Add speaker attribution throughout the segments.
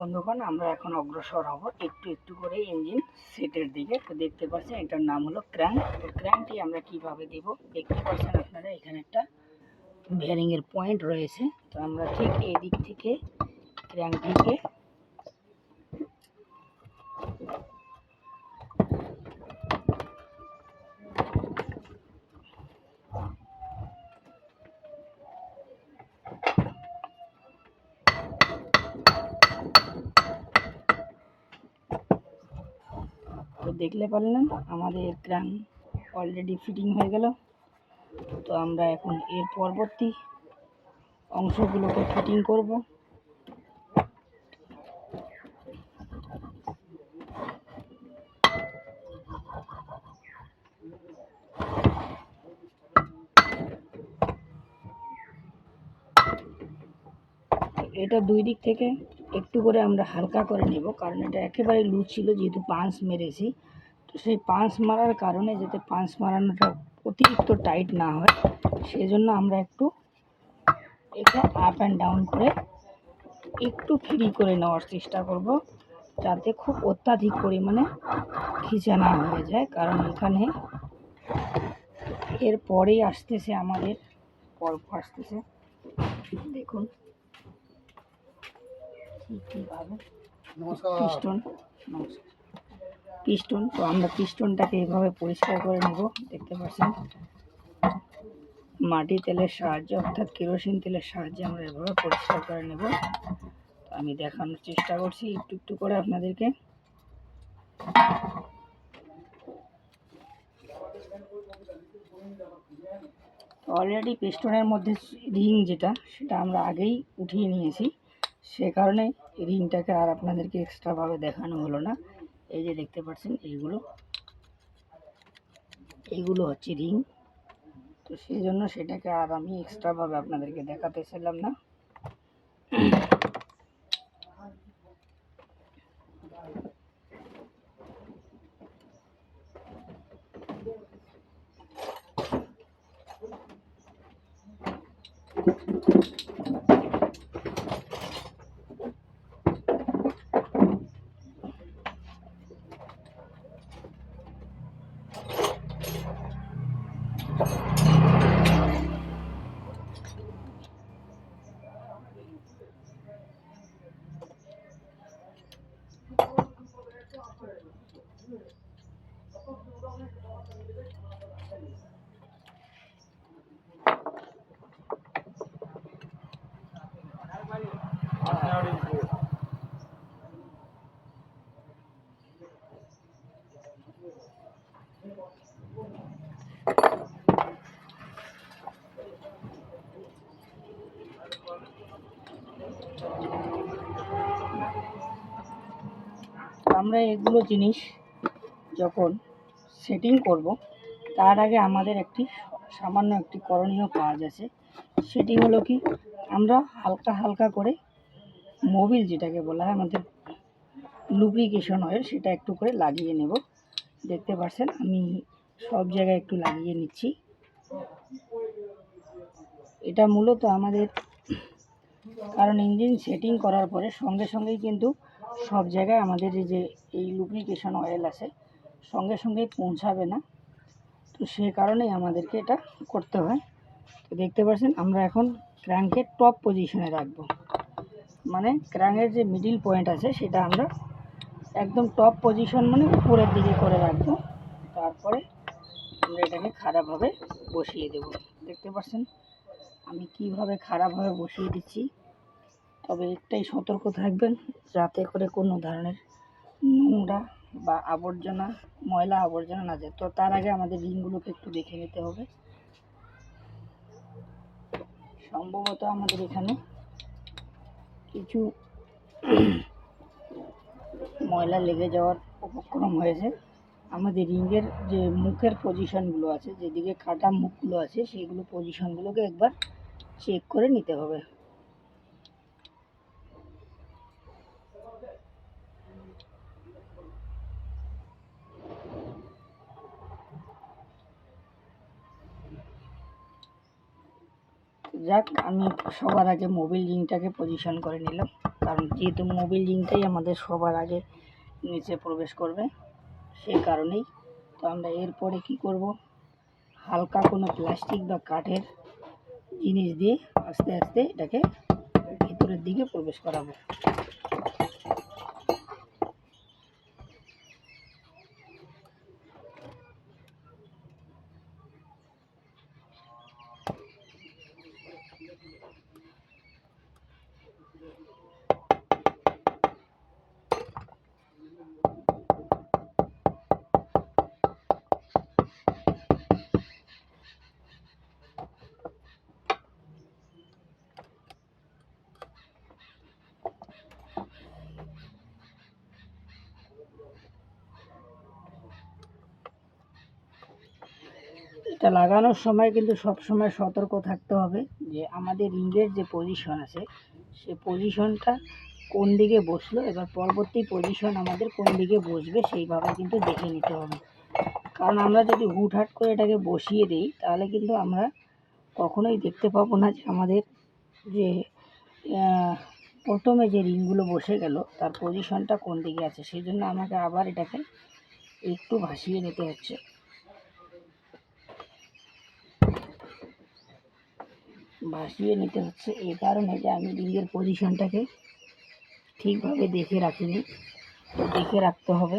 Speaker 1: বন্ধুগণ, আমরা এখন অগ্রসর হব একটু একটু করে ইঞ্জিন সেটের দিকে। তো দেখতে পাচ্ছেন এটার নাম হলো ক্র্যাঙ্ক। তো ক্র্যাঙ্কটি আমরা কীভাবে দেব? দেখতে পাচ্ছেন আপনারা, এখানে একটা ভ্যারিংয়ের পয়েন্ট রয়েছে। তো আমরা ঠিক এই দিক থেকে ক্র্যাঙ্কটিকে তো দেখলে পারলেন আমাদের ক্রান অলরেডি ফিটিং হয়ে গেল। তো আমরা এখন এর পরবর্তী অংশগুলোকে ফিটিং করব। এটা দুই দিক থেকে একটু করে আমরা হালকা করে নেব, কারণ এটা একেবারে লুজ ছিল যেহেতু পাঁচ মেরেছি। তো সেই পাঁচ মারার কারণে যাতে পাঁচ মারানোটা অতিরিক্ত টাইট না হয় সেই জন্য আমরা একটু এটা আপ অ্যান্ড ডাউন করে একটু ফ্রি করে নেওয়ার চেষ্টা করব, যাতে খুব অত্যাধিক পরিমাণে খিচা না হয়ে যায়, কারণ এখানে এর পরেই আসতেছে আমাদের পর্ব আসতেছে। দেখুন। পিস্টন নমস্কার। পিস্টন তো আমরা পিস্টনটাকে এভাবে পরিষ্কার করে নেব দেখতে পাচ্ছেন। মাটি তেলের সাহায্যে অর্থাৎ কেরোসিন তেলের সাহায্যে আমরা এভাবে পরিষ্কার করে নেব। আমি দেখানোর চেষ্টা করছি একটু একটু করে আপনাদেরকে। অলরেডি পিস্টনের মধ্যে রিং যেটা সেটা আমরা আগেই উঠিয়ে নিয়েছি। সে কারণে রিংটাকে আর আপনাদেরকে এক্সট্রাভাবে দেখানো হলো না। এই যে দেখতে পাচ্ছেন, এইগুলো। এইগুলো হচ্ছে রিং। তো সেই জন্য সেটাকে আর আমি এক্সট্রাভাবে আপনাদেরকে দেখাতে চাইলাম না তো আমরা এগুলো জিনিস যখন সেটিং করব, তার আগে আমাদের একটি সামান্য একটি করণীয় কাজ আছে। সেটি হলো কি, আমরা হালকা হালকা করে মোবিল যেটাকে বলা হয়, আমাদের লুব্রিকেশন অয়েল সেটা একটু করে লাগিয়ে নেব। দেখতে পাচ্ছেন আমি সব জায়গায় একটু লাগিয়ে নিচ্ছি। এটা মূলত আমাদের, কারণ ইঞ্জিন সেটিং করার পরে সঙ্গে সঙ্গেই কিন্তু সব জায়গায় আমাদের এই যে, এই লুব্রিকেশন অয়েল আছে, সঙ্গে সঙ্গেই পৌঁছাবে না। তো সে কারণেই আমাদেরকে এটা করতে হয়। তো দেখতে পাচ্ছেন আমরা এখন ক্র্যাঙ্কের টপ পজিশনে রাখব। মানে ক্র্যাঙ্কের যে মিডিল পয়েন্ট আছে, সেটা আমরা একদম টপ পজিশন মানে উপরের দিকে করে রাখব। তারপরে আমরা এটাকে খারাপভাবে বসিয়ে দেব। দেখতে পাচ্ছেন, আমি কীভাবে খারাপভাবে বসিয়ে দিচ্ছি। তবে একটাই সতর্ক থাকবেন, যাতে করে কোনো ধরনের নোংরা বা আবর্জনা, ময়লা আবর্জনা না যায়। তো তার আগে আমাদের রিংগুলোকে একটু দেখে নিতে হবে। সম্ভবত আমাদের এখানে কিছু ময়লা লেগে যাওয়ার উপক্রম হয়েছে। আমাদের রিংয়ের যে মুখের পজিশনগুলো আছে, যেদিকে কাটা মুখগুলো আছে সেইগুলো পজিশনগুলোকে একবার চেক করে নিতে হবে। যাক, আমি সবার আগে মোবিল রিংটাকে পজিশন করে নিলাম। কারণ যেহেতু মোবিল লিঙ্কটাই আমাদের সবার আগে নিচে প্রবেশ করবে, সেই কারণেই। তো আমরা এরপরে কি করব? হালকা কোনো প্লাস্টিক বা কাঠের জিনিস দিয়ে আস্তে আস্তে এটাকে ভিতরের দিকে প্রবেশ করাবো। এটা লাগানোর সময় কিন্তু সব সময় সতর্ক থাকতে হবে যে আমাদের রিংয়ের যে পজিশন আছে, সে পজিশনটা কোন দিকে বসল, এবার পরবর্তী পজিশন আমাদের কোন দিকে বসবে সেইভাবে কিন্তু দেখে নিতে হবে। কারণ আমরা যদি হুটহাট করে এটাকে বসিয়ে দিই, তাহলে কিন্তু আমরা কখনোই দেখতে পাবো না যে আমাদের যে প্রথমে যে রিংগুলো বসে গেল, তার পজিশনটা কোন দিকে আছে। সেই জন্য আমাকে আবার এটাকে একটু ভাসিয়ে নিতে হচ্ছে। ভাসিয়ে নিতে হচ্ছে। এই কারণে যে আমি রিংয়ের পজিশনটাকে ঠিকভাবে দেখে রাখিনি। দেখে রাখতে হবে।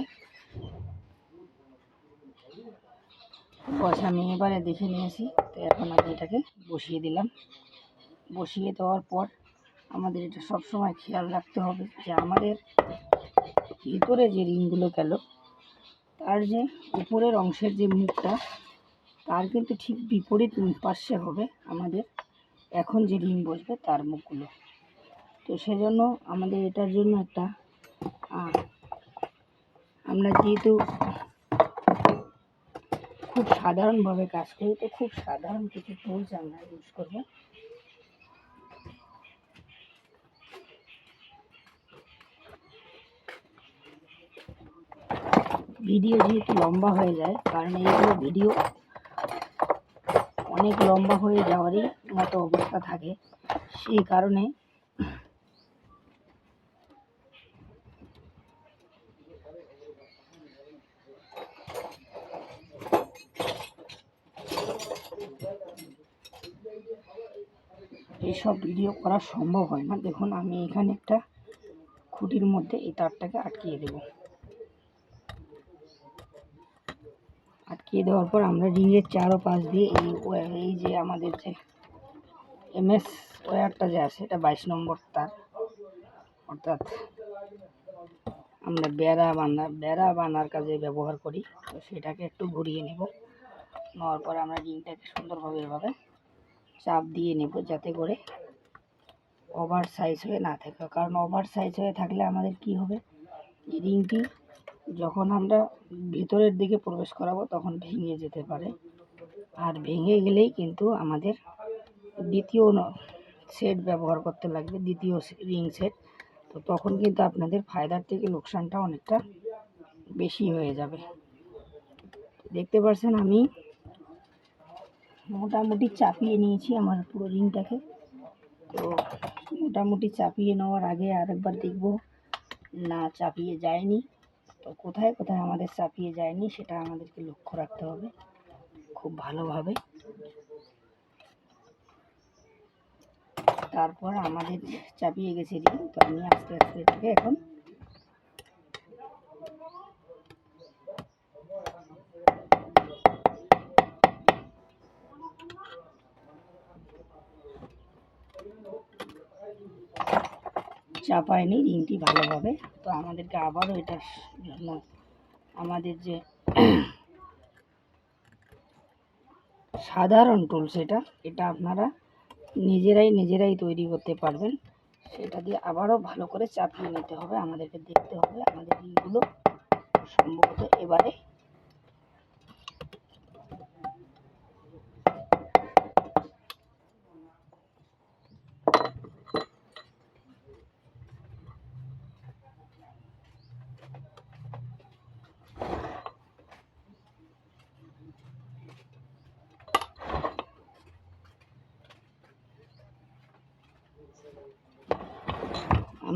Speaker 1: বস, আমি এবারে দেখে নিয়েছি। তো এখন আমি এটাকে বসিয়ে দিলাম। বসিয়ে দেওয়ার পর আমাদের এটা সবসময় খেয়াল রাখতে হবে যে আমাদের ভিতরে যে রিংগুলো গেল, তার যে উপরের অংশের যে মুখটা, তার কিন্তু ঠিক বিপরীত পাশে হবে আমাদের এখন যে রিং বসবে তার মুখগুলো। তো সেজন্য আমাদের এটার জন্য একটা আমরা যেহেতু খুব সাধারণভাবে কাজ করি, তো খুব সাধারণ কিছু টুলস আমরা ইউজ করব। ভিডিও যেহেতু লম্বা হয়ে যায়, কারণ এইগুলো ভিডিও অনেক লম্বা হয়ে যাওয়ারই মতো অবস্থা থাকে। সেই কারণে এইসব ভিডিও করা সম্ভব হয় না। দেখুন, আমি এখানে একটা খুঁটির মধ্যে এই তারটাকে আটকিয়ে দেব। আটকিয়ে দেওয়ার পর আমরা রিংয়ের চারো পাশ দিয়ে এই এই যে আমাদের যে এমএস ওয়্যারটা যে আছে, এটা বাইশ নম্বর তার অর্থাৎ আমরা বেড়া বানা বেড়া বানার কাজে ব্যবহার করি। তো সেটাকে একটু ঘুরিয়ে নেব। নেওয়ার পর আমরা রিংটাকে সুন্দরভাবে এভাবে চাপ দিয়ে নেব যাতে করে ওভার সাইজ হয়ে না থাকে। কারণ ওভার সাইজ হয়ে থাকলে আমাদের কি হবে? রিংটি যখন আমরা ভেতরের দিকে প্রবেশ করাবো, তখন ভেঙে যেতে পারে। আর ভেঙে গেলেই কিন্তু আমাদের দ্বিতীয় সেট ব্যবহার করতে লাগবে, দ্বিতীয় রিং সেট তো তখন কিন্তু আপনাদের ফায়দার থেকে লোকসানটা অনেকটা বেশি হয়ে যাবে। দেখতে পাচ্ছেন আমি মোটামুটি চাপিয়ে নিয়েছি আমার পুরো রিংটাকে তো মোটামুটি চাপিয়ে নেওয়ার আগে আরেকবার দেখব না চাপিয়ে যায়নি। তো কোথায় কোথায় আমাদের চাপিয়ে যায়নি সেটা আমাদেরকে লক্ষ্য রাখতে হবে খুব ভালোভাবে। তারপর আমাদের চাপিয়ে গেছে রিং, তো আমি আস্তে আস্তে এটাকে এখন চাপায়নি রিংটি ভালোভাবে। তো আমাদেরকে আবারও এটার জন্য আমাদের যে সাধারণ টুলস এটা এটা আপনারা নিজেরাই নিজেরাই তৈরি করতে পারবেন। সেটা দিয়ে আবারও ভালো করে চাপিয়ে নিতে হবে। আমাদেরকে দেখতে হবে আমাদের দিনগুলো সম্ভবত এবারে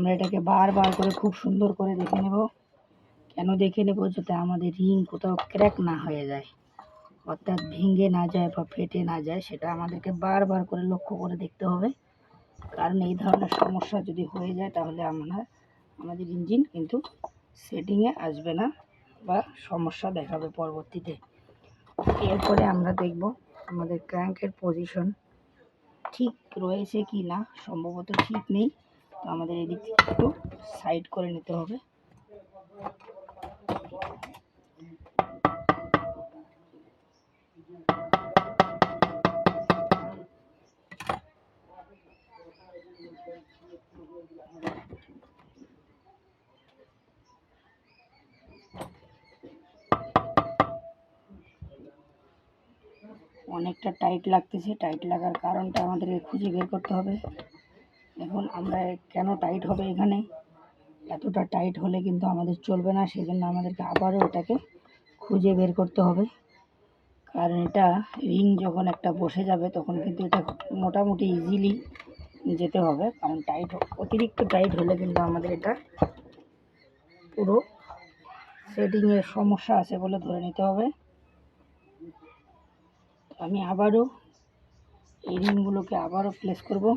Speaker 1: আমরা এটাকে বারবার করে খুব সুন্দর করে দেখে নেব। কেন দেখে নেব? যাতে আমাদের রিং কোথাও ক্র্যাক না হয়ে যায়। অর্থাৎ ভেঙে না যায় বা ফেটে না যায়, সেটা আমাদেরকে বারবার করে লক্ষ্য করে দেখতে হবে। কারণ এই ধরনের সমস্যা যদি হয়ে যায়, তাহলে আমরা, আমাদের ইঞ্জিন কিন্তু সেটিংয়ে আসবে না বা সমস্যা দেখাবে পরবর্তীতে। এরপরে আমরা দেখব আমাদের ক্র্যাঙ্কের পজিশন ঠিক রয়েছে কি না। সম্ভবত ঠিক নেই। তো আমাদের এদিক থেকে একটু সাইড করে নিতে হবে। অনেকটা টাইট লাগতেছে। টাইট লাগার কারণটা আমাদেরকে খুঁজে বের করতে হবে। এখন আমরা কেন টাইট হবে এখানে? এতটা টাইট হলে কিন্তু আমাদের চলবে না সেই জন্য আমাদেরকে আবারও এটাকে খুঁজে বের করতে হবে। কারণ এটা রিং যখন একটা বসে যাবে, তখন কিন্তু এটা মোটামুটি ইজিলি যেতে হবে। কারণ টাইট অতিরিক্ত টাইট হলে কিন্তু আমাদের এটা পুরো সেটিংয়ের সমস্যা আছে বলে ধরে নিতে হবে। আমি আবারও এই রিংগুলোকে আবারও প্লেস করব।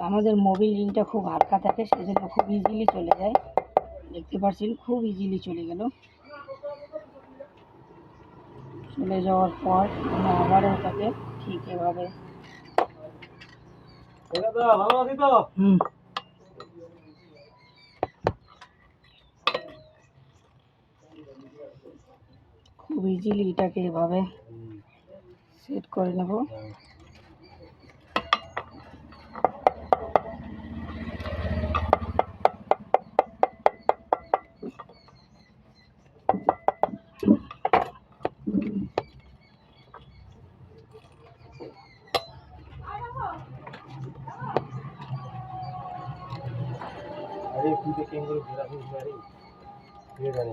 Speaker 1: তো আমাদের মোবিল রিংটা খুব হালকা থাকে সেজন্য খুব ইজিলি চলে যায়। দেখতে পাচ্ছেন খুব ইজিলি চলে গেল। চলে যাওয়ার পর আমরা আবারও ওটাকে ঠিক এভাবে
Speaker 2: ভালো আছি তো?
Speaker 1: হুম। খুব ইজিলি এটাকে এভাবে সেট করে নেব।
Speaker 2: আরে তুই তো কেন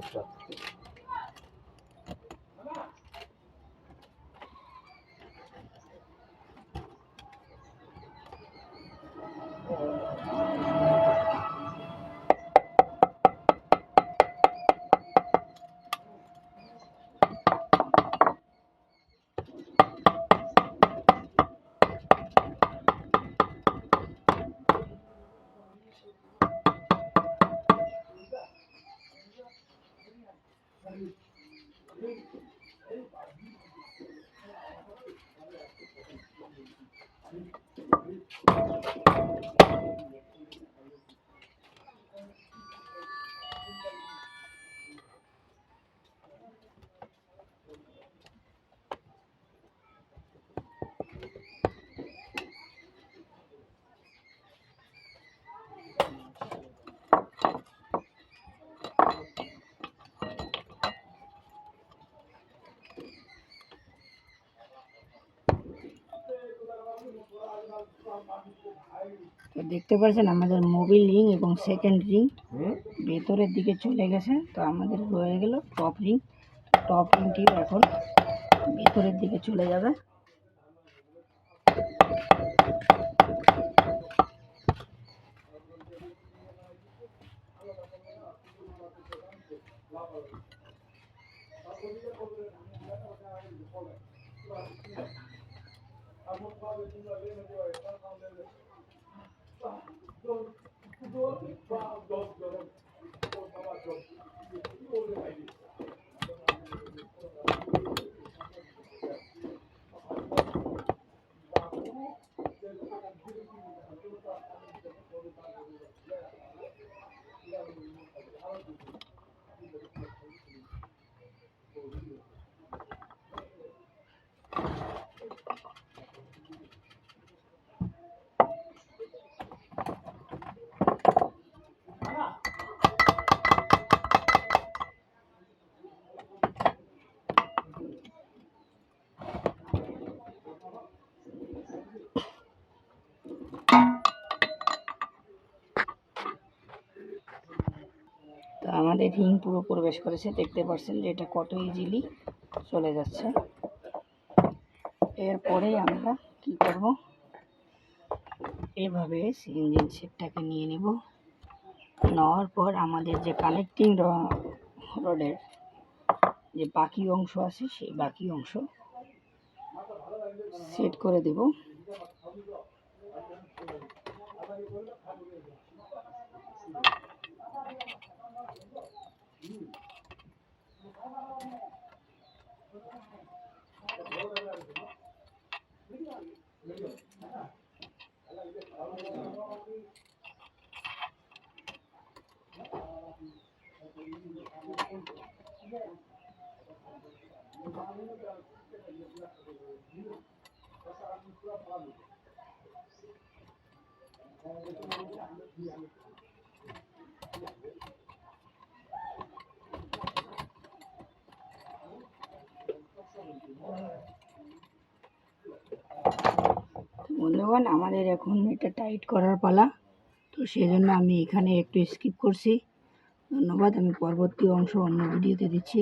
Speaker 2: তো
Speaker 1: দেখতে পাচ্ছেন আমাদের মোবিল রিং এবং সেকেন্ড রিং ভেতরের দিকে চলে গেছে তো আমাদের রয়ে গেল টপ রিং টপ রিংটিও এখন ভেতরের দিকে চলে যাবে। Doğru. Doğru. Doğru. Doğru. Doğru. Doğru. আমাদের রিং পুরো প্রবেশ করেছে, দেখতে পাচ্ছেন যে এটা কত ইজিলি চলে যাচ্ছে। এরপরেই আমরা কি করব? এভাবে ইঞ্জিন সেটটাকে নিয়ে নেব। নেওয়ার পর আমাদের যে কানেক্টিং রডের যে বাকি অংশ আছে, সেই বাকি অংশ সেট করে দেব। বন্ধুগণ, আমাদের এখন এটা টাইট করার পালা। তো সেই জন্য আমি এখানে একটু স্কিপ করছি। ধন্যবাদ, আমি পরবর্তী অংশ অন্য ভিডিওতে দিচ্ছি।